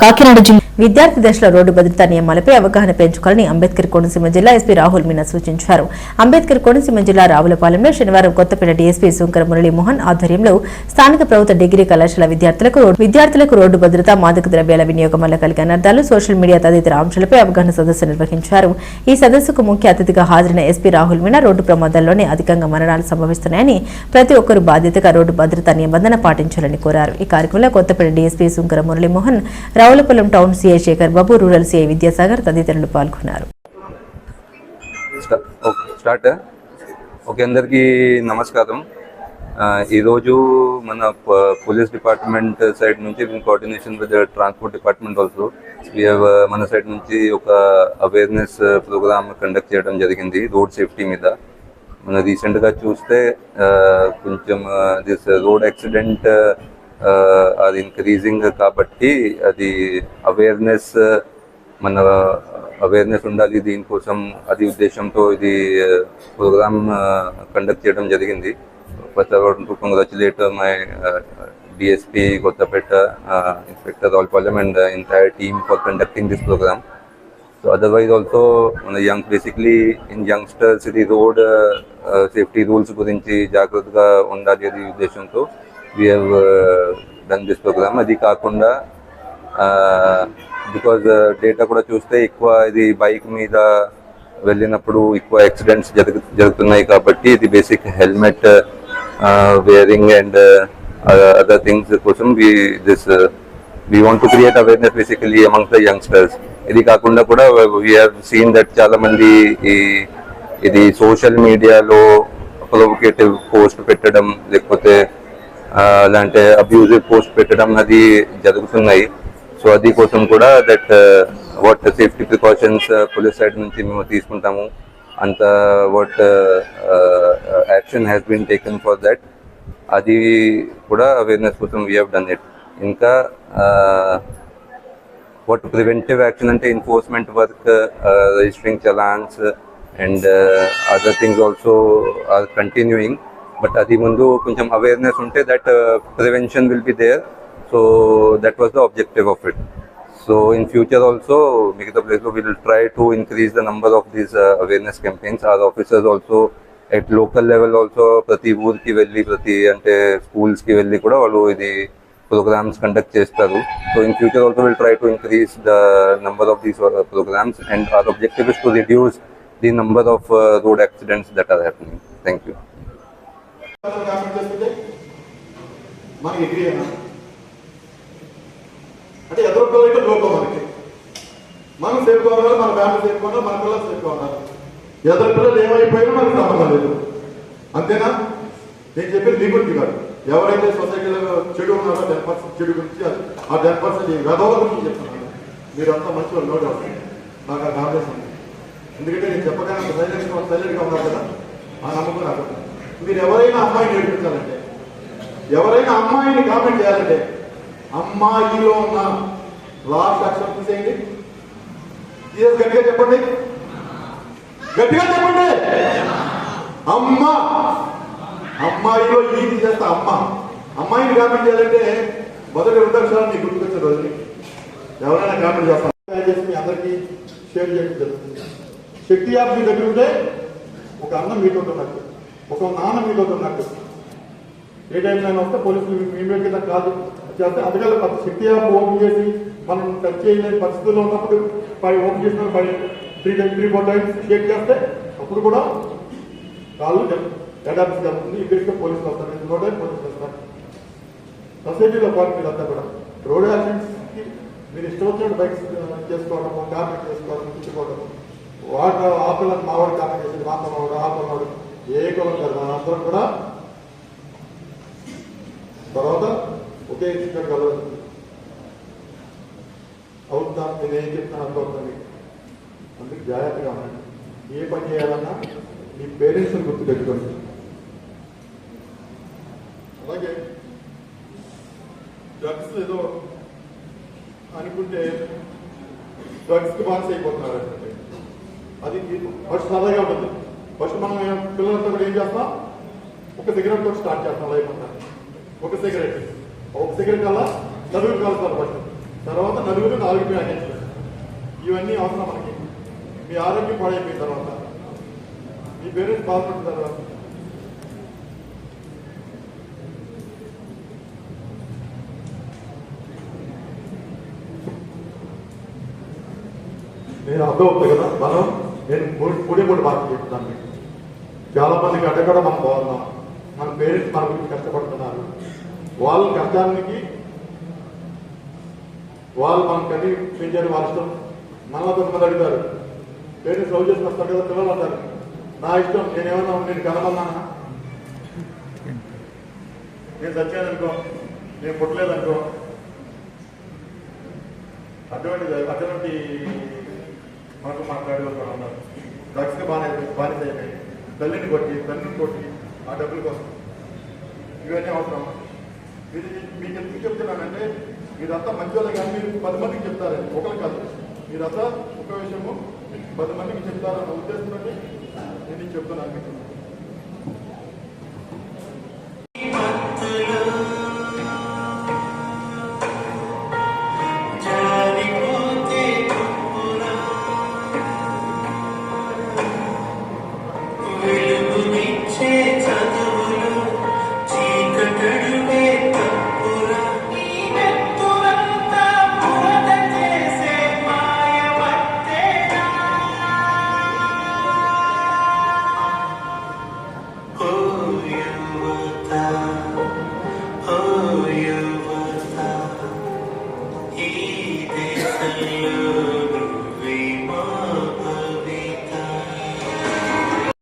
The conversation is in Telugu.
కాకినాడ జిల్లా విద్యార్థి దశలో రోడ్డు భద్రతా నియమాలపై అవగాహన పెంచుకోవాలని అంబేద్కర్ కోనసీమ జిల్లా ఎస్పీ రాహుల్ మీనా సూచించారు. అంబేద్కర్ కోనసీమ జిల్లా రావులపాలెంలో శనివారం కొత్తపేట డీఎస్పీ శంకర మురళీమోహన్ ఆధ్వర్యంలో స్థానిక ప్రభుత్వ డిగ్రీ కళాశాల విద్యార్థులకు రోడ్డు- విద్యార్థులకు రోడ్డు భద్రత మాదక ద్రవ్యాల వినియోగం వల్ల కలిగే అనర్థాలు సోషల్ మీడియా తదితర అంశాలపై అవగాహన సదస్సు నిర్వహించారు. ఈ సదస్సుకు ముఖ్య అతిథిగా హాజరైన ఎస్పీ రాహుల్ మీనా రోడ్డు ప్రమాదాల్లోనే అధికంగా మరణాలు సంభవిస్తున్నాయని ప్రతి ఒక్కరూ బాధ్యతగా రోడ్డు భద్రతా నిబంధన పాటించాలని కోరారు. ఈ కార్యక్రమంలో Kothapeta DSP Shankara Muralimohan Ravulapalem town CI Shekar Babu rural CI Vidyasagar తదితరులు పాల్గొన్నారు. Okay start. ఓకే అందరికీ నమస్కారం. ఈరోజు మన పోలీస్ డిపార్ట్మెంట్ సైడ్ నుంచి coordination with transport department also మన సైడ్ నుంచి ఒక అవేర్నెస్ ప్రోగ్రామ్ కండక్ట్ చేయడం జరిగింది రోడ్ సేఫ్టీ మీద. మన రీసెంట్గా చూస్తే కొంచెం దిస్ రోడ్ యాక్సిడెంట్ అది ఇంక్రీజింగ్ కాబట్టి అది అవేర్నెస్ మన అవేర్నెస్ ఉండాలి దీనికోసం. అది ఉద్దేశంతో ఇది ప్రోగ్రామ్ కండక్ట్ చేయడం జరిగింది. First I want to congratulate my DSP Kothapeta inspector Alpalem and entire team for conducting this program so otherwise also మన యంగ్ బేసిక్లీ ఇన్ యంగ్స్టర్స్ ఇది రోడ్ సేఫ్టీ రూల్స్ గురించి జాగ్రత్తగా ఉండాలి అది ఉద్దేశంతో. We have done this program అది కాకుండా బికాజ్ డేటా uh, కూడా చూస్తే ఎక్కువ ఇది బైక్ మీద వెళ్ళినప్పుడు ఎక్కువ యాక్సిడెంట్స్ జరుగు జరుగుతున్నాయి కాబట్టి ఇది basic helmet wearing and other things కోసం we this we want to create awareness basically among the youngsters ఇది కాకుండా కూడా వీ హ్యావ్ సీన్ దట్ చాలా మంది ఈ ఇది సోషల్ మీడియాలో ప్రొవోకేటివ్ పోస్ట్ పెట్టడం లేకపోతే అలాంటి అబ్యూజివ్ పోస్ట్ పెట్టడం అది జరుగుతున్నాయి. సో అది కోసం కూడా that what safety precautions police side నుంచి మేము తీసుకుంటాము. అంత what action has been taken for that అది కూడా అవేర్నెస్ కోసం వీ హ్యావ్ డన్ ఇట్ ఇంకా వాట్ ప్రివెంటివ్ యాక్షన్ అంటే enforcement work registering challans and other things also are continuing but అది ముందు కొంచెం అవేర్నెస్ ఉంటే that prevention will be there so that was the objective of it so in future also మిగతా ప్లేస్లో will try to increase the number of these awareness campaigns are officers also at local level also ప్రతి ఊరికి వెళ్ళి ప్రతి అంటే స్కూల్స్కి వెళ్ళి కూడా వాళ్ళు ఇది ప్రోగ్రామ్స్ కండక్ట్ చేస్తారు. So in future also will try to increase the number of these programs and our objective is to reduce the number of road accidents that are happening thank you comment చేస్తుంటే మనకి ఎగ్రీ అయినా అంటే ఎదురు అయితే లోపం మనకి. మనం సేఫ్గా ఉండాలి మన ఫ్యామిలీ సేఫ్గా ఉండాలి మన పిల్లలు సేఫ్గా ఉండాలి ఎదురు పిల్లలు ఏమైపోయినా మనకు సంబంధం లేదు. అంతేనా? నేను చెప్పేది మీ గురించి కాదు. ఎవరైతే సొసైటీలో చెడు ఉన్నారో టెన్ పర్సెంట్ చెడు గురించి ఆ టెన్ పర్సెంట్ గదవ గురించి చెప్తున్నాను. మీరంతా మంచి వాళ్ళు నోట్ అవుతుంది నాకు ఆ కాంగ్రెస్ ఉంది. ఎందుకంటే నేను చెప్పగానే సైలెంట్గా సైలెంట్గా ఉన్నారు కదా. ఆ నమ్మకం నాకు మీరు ఎవరైనా అమ్మాయిని నేర్పించాలంటే ఎవరైనా అమ్మాయిని కామెంట్ చేయాలంటే అమ్మాయిలో ఉన్న లాస్ట్ అక్షరం తీసేయండి. తీసేసి గట్టిగా చెప్పండి. గట్టిగా చెప్పండి. అమ్మ అమ్మాయిలో ఈ తీసేస్తా అమ్మ. అమ్మాయిని కామెంట్ చేయాలంటే మొదటి రెండు అక్షరాలు మీకు గుర్తుకొచ్చే రోజుని ఎవరైనా కామెంట్ చేస్తాను చేసి మీ అందరికీ షేర్ చేయడం జరుగుతుంది. శక్తి యాప్ మీ దగ్గర ఉంటే ఒక అన్నం మీతో ఒక నాన్న మీలో ఉన్నట్టు ఏ టైంలో వస్తే పోలీసులు మీ మీద కాదు చేస్తే అందుకని పది శక్తి యాప్ ఓపెన్ చేసి మనం టచ్ చేయలేని పరిస్థితుల్లో ఉన్నప్పుడు పై ఓపెన్ చేసిన పై three times three four times shake చేస్తే అప్పుడు కూడా కాళ్ళు హెడ్ ఆఫీస్ జరుగుతుంది. ఇక్కడికే పోలీసులు వస్తారు. ఇంకో పోలీసులు వస్తారు. సొసైటీలో పాటు అంతా కూడా. రోడ్ యాక్సిడెంట్స్కి మీరు ఇష్టం వచ్చినట్టు బైక్స్ చేసుకోవడము కామెంట్ చేసుకోవడం తెచ్చుకోవడం వాడు ఆ మావాడు కామెంట్ చేసేది మా పిల్లవాడు పిల్లవాడు ఏ మనందరం కూడా తర్వాత ఒకే ఇక్కడ కలవచ్చు అవుతా నేను ఏం చెప్తాను అర్థమవుతుంది. అందుకు జాగ్రత్తగా ఉండండి. ఏ పని చేయాలన్నా మీ పేరెంట్స్ని గుర్తు పెట్టుకోండి. అలాగే డ్రగ్స్ ఏదో అనుకుంటే డ్రగ్స్కి బాక్స్ అయిపోతున్నారు అంటే అది ఫస్ట్ సరదాగా ఉంటుంది. ఫస్ట్ మనం పిల్లలతో కూడా ఏం చేస్తాం? ఒక సిగరెట్ తోటి స్టార్ట్ చేస్తాం లైఫ్ అంతా. ఒక సిగరెట్. ఒక సిగరెట్ అలా నలుగురు కలుస్తారు ఫస్ట్. తర్వాత నలుగురు నాలుగు ప్యాకెట్లు. ఇవన్నీ అవసరం మనకి. మీ ఆరోగ్యం పాడైపోయిన తర్వాత. మీ పేరెంట్స్ బాధపడిన తర్వాత. నేను అర్థం అవుతుంది కదా మనం నేను మూడే మూడు బాధ చెప్తాను మీకు. చాలా మందికి అడ్డ కూడా మనం బాగున్నాం మన పేరెంట్స్ మన గురించి కష్టపడుతున్నారు. వాళ్ళ కష్టానికి వాళ్ళు మనం కని పెంచారు వాళ్ళ ఇష్టం మనలో కొంతమంది అడుగుతారు. పేరెంట్స్ లవ్ చేసిన వస్తారు కదా పిల్లలు అంటారు. నా ఇష్టం నేనేమన్నా నేను కనమన్నానా నేను చచ్చాననుకో నేను పుట్టలేదనుకో అటువంటి అటువంటి మనకు మాట్లాడే వాళ్ళు ఉన్నారు. డ్రగ్స్కి బాగా బానిస అయిపోయి తల్లిని కొట్టి తండ్రిని కొట్టి ఆ డబ్బుల కోసం. ఇవన్నీ అవసరం. ఇది మీకు ఎందుకు చెప్తున్నానంటే మీరంతా మంచి కానీ మీరు పది మందికి చెప్తారండి ఒకరు కాదు. మీరంతా ఒక విషయము పది మందికి చెప్తారన్న ఉద్దేశంతో నేను ఇది చెప్తున్నాను మీకు. Oh.